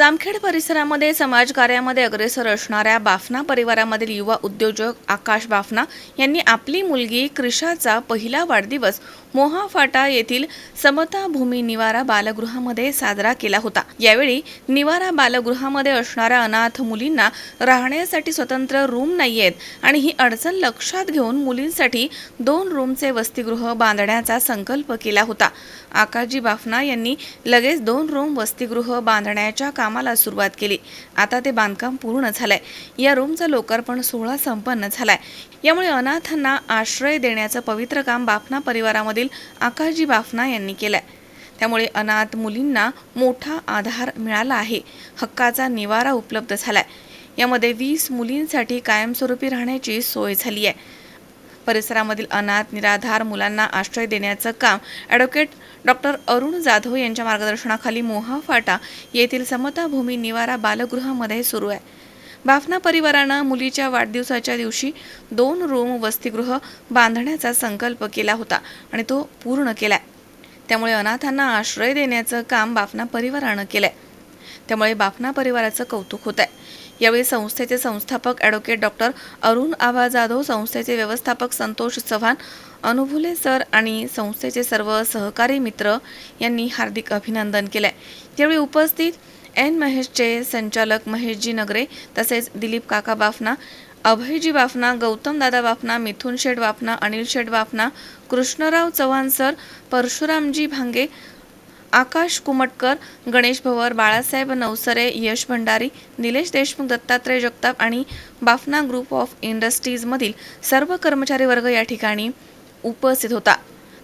जामखेड परिसरामध्ये समाजकार्यामध्ये अग्रेसर असणाऱ्या बाफना परिवारामधील युवा उद्योजक आकाश बाफना यांनी आपली मुलगी क्रिशाचा पहिला वाढदिवस मोहाफाटा येथील समता भूमी निवारा बालगृहामध्ये साजरा केला होता. यावेळी निवारा बालगृहामध्ये असणाऱ्या अनाथ मुलींना राहण्यासाठी स्वतंत्र रूम नाहीयेत आणि ही अडचण लक्षात घेऊन मुलींसाठी दोन रूमचे वसतिगृह बांधण्याचा संकल्प केला होता. आकाशजी बाफना यांनी लगेच दोन रूम वसतिगृह बांधण्याच्या काम कामाला सुरुवात केली. आता ते बांधकाम पूर्ण झालंय. या रूमचा लोकार्पण सोहळा संपन्न झालाय. यामुळे अनाथांना आश्रय देण्याचं पवित्र काम बाफना परिवारामधील आकाशजी बाफना यांनी केलंय. त्यामुळे अनाथ मुलींना मोठा आधार मिळाला आहे. हक्काचा निवारा उपलब्ध झालाय. यामध्ये वीस मुलींसाठी कायमस्वरूपी राहण्याची सोय झाली आहे परिसरामधील अनाथ निराधार मुलांना आश्रय देण्याचं काम ॲडव्होकेट डॉक्टर अरुण जाधव यांच्या मार्गदर्शनाखाली मोहा फाटा येथील समताभूमी निवारा बालगृहामध्ये सुरू आहे. बाफना परिवारानं मुलीच्या वाढदिवसाच्या दिवशी दोन रूम वसतिगृह बांधण्याचा संकल्प केला होता आणि तो पूर्ण केलाय. त्यामुळे अनाथांना आश्रय देण्याचं काम बाफना परिवारानं केलंय. त्यामुळे बाफना परिवाराचं कौतुक होत आहे यावेळी संस्थेचे संस्थापक ॲडव्होकेट डॉक्टर अरुण आबा जाधव संस्थेचे व्यवस्थापक संतोष चव्हाण अनुभुले सर आणि संस्थेचे सर्व सहकारी मित्र यांनी हार्दिक अभिनंदन केलं आहे यावेळी उपस्थित एन महेशचे संचालक महेशजी नगरे तसेच दिलीप काका बाफना अभयजी बाफना गौतम दादा बाफना मिथुन शेठ बाफना अनिल शेठ बाफना कृष्णराव चव्हाण सर परशुरामजी भांगे आकाश कुमटकर गणेश भवर बाळासाहेब नवसरे यश भंडारी निलेश देशमुख दत्तात्रय जगताप आणि बाफना ग्रुप ऑफ इंडस्ट्रीजमधील सर्व कर्मचारी वर्ग या ठिकाणी उपस्थित होता.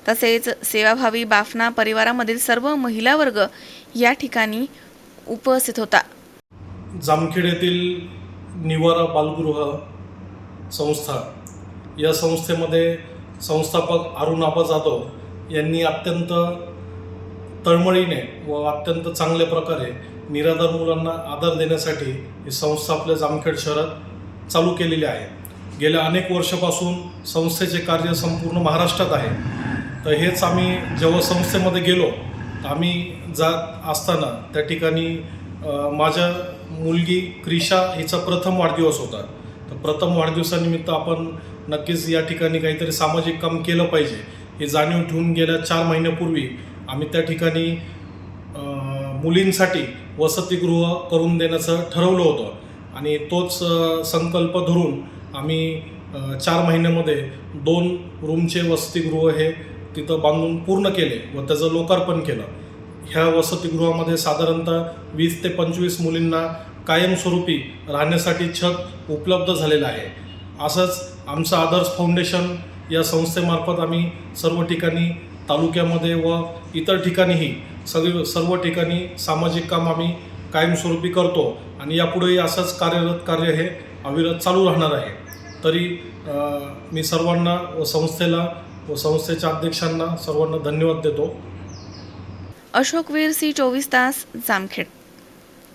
तसेच सेवाभावी बाफना परिवारामधील सर्व महिला वर्ग या ठिकाणी उपस्थित होता. जामखेड येथील निवारा बालगृह संस्था या संस्थेमध्ये संस्थापक अरुण आबा जाधव यांनी अत्यंत तळमळीने व अत्यंत चांगल्या प्रकारे निराधार मुलांना आधार देण्यासाठी ही संस्था आपल्या जामखेड शहरात चालू केलेली आहे. गेल्या अनेक वर्षापासून संस्थेचे कार्य संपूर्ण महाराष्ट्रात आहे. तर हेच आम्ही जेव्हा संस्थेमध्ये गेलो आम्ही जात असताना त्या ठिकाणी माझ्या मुलगी क्रिशा हिचा प्रथम वाढदिवस होता. तर प्रथम वाढदिवसानिमित्त आपण नक्कीच या ठिकाणी काहीतरी सामाजिक काम केलं पाहिजे हे जाणीव ठेवून गेल्या चार महिन्यापूर्वी आम्ही त्या ठिकाणी मुलींसाठी वसतिगृह करून देण्याचं ठरवलं होतं. आणि तोच संकल्प धरून आम्ही चार महिन्यामध्ये दोन रूमचे वसतिगृह हे तिथं बांधून पूर्ण केले व त्याचं लोकार्पण केलं. ह्या वसतिगृहामध्ये साधारणतः वीस ते पंचवीस मुलींना कायमस्वरूपी राहण्यासाठी छत उपलब्ध झालेलं आहे. असंच आमचं आदर्श फाउंडेशन या संस्थेमार्फत आम्ही सर्व ठिकाणी तालुक्यामध्ये व इतर ठिकाणीही सगळी सर्व ठिकाणी सामाजिक काम आम्ही कायमस्वरूपी करतो आणि यापुढेही असंच कार्यरत कार्य हे अविरत चालू राहणार आहे. तरी मी सर्वांना व संस्थेला व संस्थेच्या अध्यक्षांना सर्वांना धन्यवाद देतो. अशोक वीर सी चोवीस तास Jamkhed.